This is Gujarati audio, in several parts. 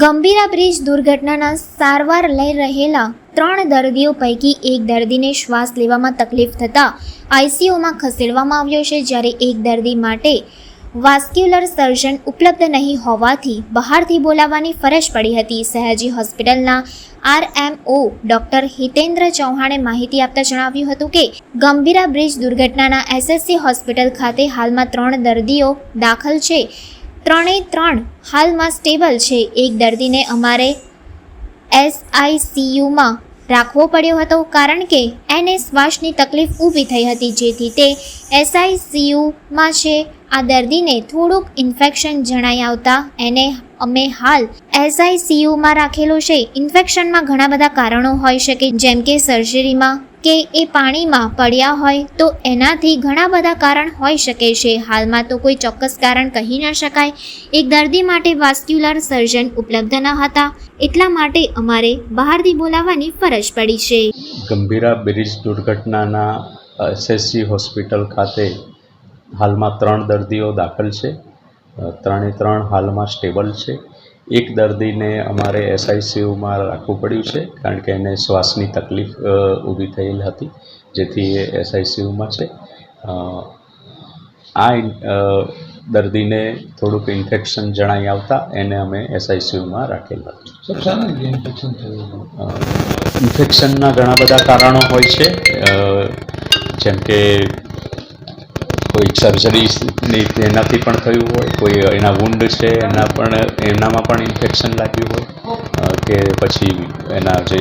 ગંભીરા બ્રિજ દુર્ઘટનાના સારવાર લઈ રહેલા ત્રણ દર્દીઓ પૈકી એક દર્દીને શ્વાસ લેવામાં તકલીફ થતાં આઈસીયુમાં ખસેડવામાં આવ્યો છે જ્યારે એક દર્દી માટે વાસ્ક્યુલર સર્જન ઉપલબ્ધ નહીં હોવાથી બહારથી બોલાવવાની ફરજ પડી હતી. સયાજી હોસ્પિટલના આરએમઓ ડોક્ટર હિતેન્દ્ર ચૌહાણે માહિતી આપતા જણાવ્યું હતું કે, ગંભીરા બ્રિજ દુર્ઘટનાના એસએસસી હોસ્પિટલ ખાતે હાલમાં ત્રણ દર્દીઓ દાખલ છે. ત્રણેય ત્રણ હાલમાં સ્ટેબલ છે. એક દર્દીને અમારે એસઆઈસીયુમાં રાખવો પડ્યો હતો કારણ કે એને શ્વાસની તકલીફ ઊભી થઈ હતી, જેથી તે એસઆઈસીયુમાં છે. આ દર્દીને થોડુંક ઇન્ફેક્શન જણાઈ આવતા એને અમે હાલ એસઆઈસીયુમાં રાખેલો છે. ઇન્ફેક્શનમાં ઘણા બધા કારણો હોઈ શકે, જેમ કે સર્જરીમાં કે એ પાણીમાં પડ્યા હોય તો એનાથી ઘણા બધા કારણ હોઈ શકે છે. હાલમાં તો કોઈ ચોક્કસ કારણ કહી ન શકાય. એક દર્દી માટે વાસ્ક્યુલર સર્જન ઉપલબ્ધ ન હતા, એટલા માટે અમારે બહારથી બોલાવવાની ફરજ પડી છે. ગંભીરા બ્રિજ દુર્ઘટનાના એસએસસી હોસ્પિટલ ખાતે હાલમાં ત્રણ દર્દીઓ દાખલ છે. ત્રણે ત્રણ હાલમાં સ્ટેબલ છે. એક દર્દીને અમારે એસઆઈસીયુમાં રાખવું પડ્યું છે કારણ કે એને શ્વાસની તકલીફ ઊભી થયેલ હતી જેથી એ એસઆઈસીયુમાં છે. આ દર્દીને થોડુંક ઇન્ફેક્શન જણાઈ આવતા એને અમે એસઆઈસીયુમાં રાખેલ? ઇન્ફેક્શનના ઘણા બધા કારણો હોય છે. જેમ કે કોઈ સર્જરી એનાથી પણ થયું હોય, કોઈ એના વુન્ડ છે, એના પણ, એનામાં પણ ઇન્ફેક્શન લાગ્યું હોય કે પછી એના જે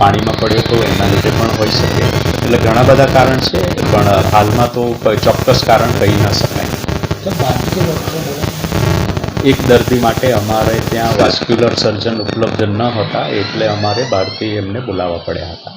પાણીમાં પડ્યો હતો એના લીધે પણ હોઈ શકે. એટલે ઘણા બધા કારણ છે, પણ હાલમાં તો ચોક્કસ કારણ કહી ન શકાય. એક દર્દી માટે અમારે ત્યાં વાસ્ક્યુલર સર્જન ઉપલબ્ધ ન હતા, એટલે અમારે બહારથી એમને બોલાવવા પડ્યા હતા.